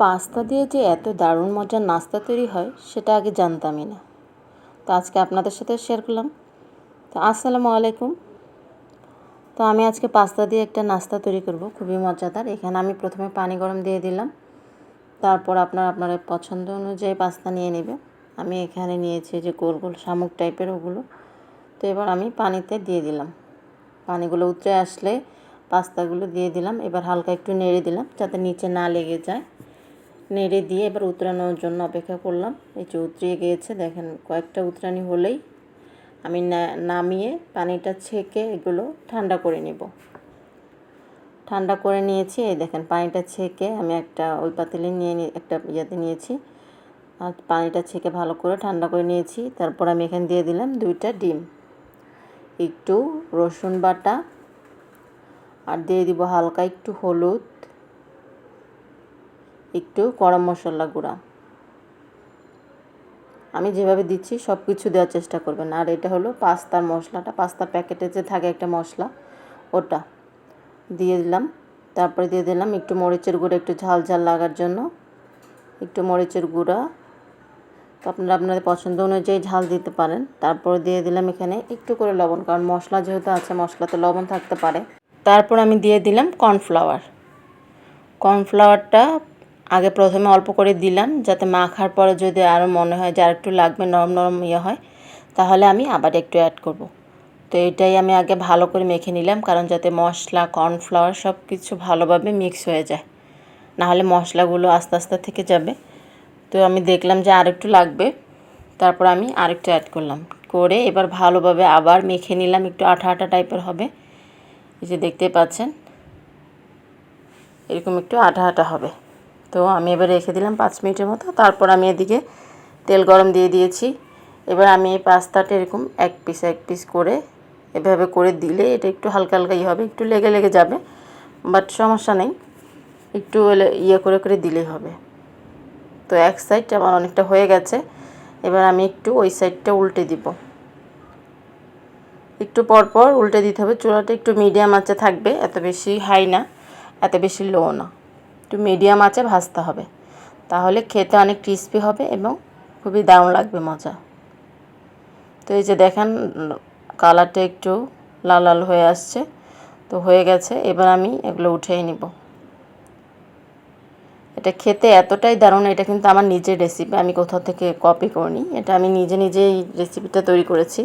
Pasta দিয়ে যে এত দারুণ মজার নাস্তা তৈরি হয়, সেটা আগে জানতামই না। তো আজকে আপনাদের সাথে শেয়ার করলাম। তো আসসালামু আলাইকুম। তো আমি আজকে পাস্তা দিয়ে একটা নাস্তা তৈরি করব, খুবই মজাদার। এখানে আমি প্রথমে পানি গরম দিয়ে দিলাম। তারপর আপনার আপনার পছন্দ অনুযায়ী পাস্তা নিয়ে নেবে। আমি এখানে নিয়েছি যে গোল গোল শামুক টাইপের ওগুলো। তো এবার আমি পানিতে দিয়ে দিলাম। পানিগুলো উতরে আসলে পাস্তাগুলো দিয়ে দিলাম। এবার হালকা একটু নেড়ে দিলাম, যাতে নিচে না লেগে যায়। নেড়ে দিয়ে এবার উতরানোর জন্য অপেক্ষা করলাম। এই যে উতরিয়ে গিয়েছে, দেখেন কয়েকটা উতরানি হলেই আমি নামিয়ে পানিটা ছেঁকে এগুলো ঠান্ডা করে নেব। ঠান্ডা করে নিয়েছি, এই দেখেন পানিটা ছেঁকে আমি একটা ওই পাতিলে নিয়ে একটা ইয়েতে নিয়েছি। আর পানিটা ছেঁকে ভালো করে ঠান্ডা করে নিয়েছি। তারপর আমি এখানে দিয়ে দিলাম দুইটা ডিম। একটু রসুন বাটা আর দিয়ে দিব হালকা একটু হলুদ। একটু গরম মশলা গুঁড়া। আমি যেভাবে দিচ্ছি সব কিছু দেওয়ার চেষ্টা করবেন। আর এটা হলো পাস্তার মশলাটা। পাস্তার প্যাকেটে যে থাকে একটা মশলা, ওটা দিয়ে দিলাম। তারপরে দিয়ে দিলাম একটু মরিচের গুঁড়ো, একটু ঝাল ঝাল লাগার জন্য একটু মরিচের গুঁড়া। তো আপনারা আপনাদের পছন্দ অনুযায়ী ঝাল দিতে পারেন। তারপর দিয়ে দিলাম এখানে একটু করে লবণ, কারণ মশলা যেহেতু আছে, মশলাতে লবণ থাকতে পারে। তারপর আমি দিয়ে দিলাম কর্নফ্লাওয়ার। কর্নফ্লাওয়ারটা আগে প্রথমে অল্প করে দিলাম, যাতে মাখার পরে যদি আরও মনে হয় যে আর একটু লাগবে, নরম নরম ইয়ে হয়, তাহলে আমি আবার একটু অ্যাড করব। তো এটাই আমি আগে ভালো করে মেখে নিলাম, কারণ যাতে মশলা কর্নফ্লাওয়ার সব কিছু ভালোভাবে মিক্স হয়ে যায়। নাহলে মশলাগুলো আস্তে আস্তে থেকে যাবে। তো আমি দেখলাম যে আরেকটু লাগবে, তারপর আমি আরেকটু অ্যাড করলাম। করে এবার ভালোভাবে আবার মেখে নিলাম, একটু আঠা আঠা টাইপের হবে। এই যে দেখতে পাচ্ছেন, এরকম একটু আঠা আঠা হবে। তো আমি এবার রেখে দিলাম পাঁচ মিনিটের মতো। তারপর আমি এদিকে তেল গরম দিয়ে দিয়েছি। এবার আমি এই পাস্তাটা এরকম এক পিস এক পিস করে এভাবে করে দিলে এটা একটু হালকা হালকা ইয়ে হবে, একটু লেগে লেগে যাবে, বাট সমস্যা নেই। একটু ইয়ে করে করে দিলেই হবে। তো এক সাইডটা আমার অনেকটা হয়ে গেছে। এবার আমি একটু ওই সাইডটা উল্টে দিব। একটু পরপর পর উল্টে দিতে হবে। চুলাটা একটু মিডিয়াম আঁচে থাকবে, এত বেশি হাই না, এত বেশি লো না। একটু মিডিয়াম আঁচে ভাজতে হবে। তাহলে খেতে অনেক ক্রিস্পি হবে এবং খুবই দারুণ লাগবে মজা। তো এই যে দেখেন কালারটা একটু লাল লাল হয়ে আসছে। তো হয়ে গেছে, এবার আমি এগুলো উঠিয়ে নিব। এটা খেতে এতটাই দারুণ, এটা কিন্তু আমার নিজের রেসিপি আমি কোথাও থেকে কপি করিনি। এটা আমি নিজে নিজেই রেসিপিটা তৈরি করেছি।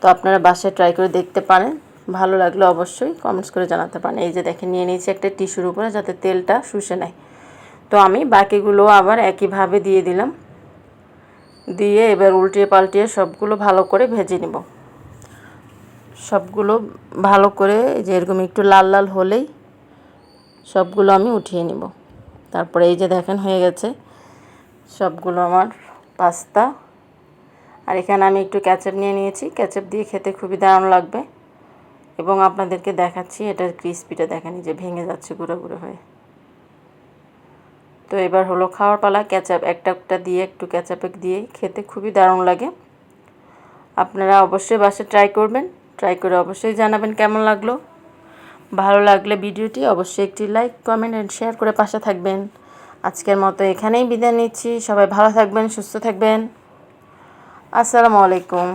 তো আপনারা বাসায় ট্রাই করে দেখতে পারেন। ভালো লাগলে অবশ্যই কমেন্টস করে জানাতে পারেন। এই যে দেখেন, নিয়ে নিয়েছি একটা টিস্যুর উপরে যাতে তেলটা শুষে নেয়। তো আমি বাকিগুলো আবার একইভাবে দিয়ে দিলাম। দিয়ে এবার উল্টিয়ে পাল্টিয়ে সবগুলো ভালো করে ভেজে নিব। সবগুলো ভালো করে যে এরকম একটু লাল লাল হলেই সবগুলো আমি উঠিয়ে নিব। তারপরে এই যে দেখেন, হয়ে গেছে। সবগুলো আমার পাস্তা। আর এখানে আমি একটু ক্যাচআপ নিয়ে নিয়েছি। ক্যাচআপ দিয়ে খেতে খুবই দারুণ লাগবে। এবং আপনাদেরকে দেখাচ্ছি এটার ক্রিসপিটা দেখেন যে ভেঙে যাচ্ছে গুঁড়ো গুঁড়ো হয়ে। তো এবার হলো খাওয়ার পালা ক্যাচআপ একটা একটা দিয়ে, একটু ক্যাচআপে দিয়ে খেতে খুবই দারুণ লাগে। আপনারা অবশ্যই বাসে ট্রাই করবেন ট্রাই করে অবশ্যই জানাবেন কেমন লাগল। ভালো লাগলে ভিডিওটি অবশ্যই একটি লাইক কমেন্ট অ্যান্ড শেয়ার করে পাশে থাকবেন। আজকের মতো এখানেই বিদায় নিচ্ছি, সবাই ভালো থাকবেন, সুস্থ থাকবেন। আসসালামু আলাইকুম।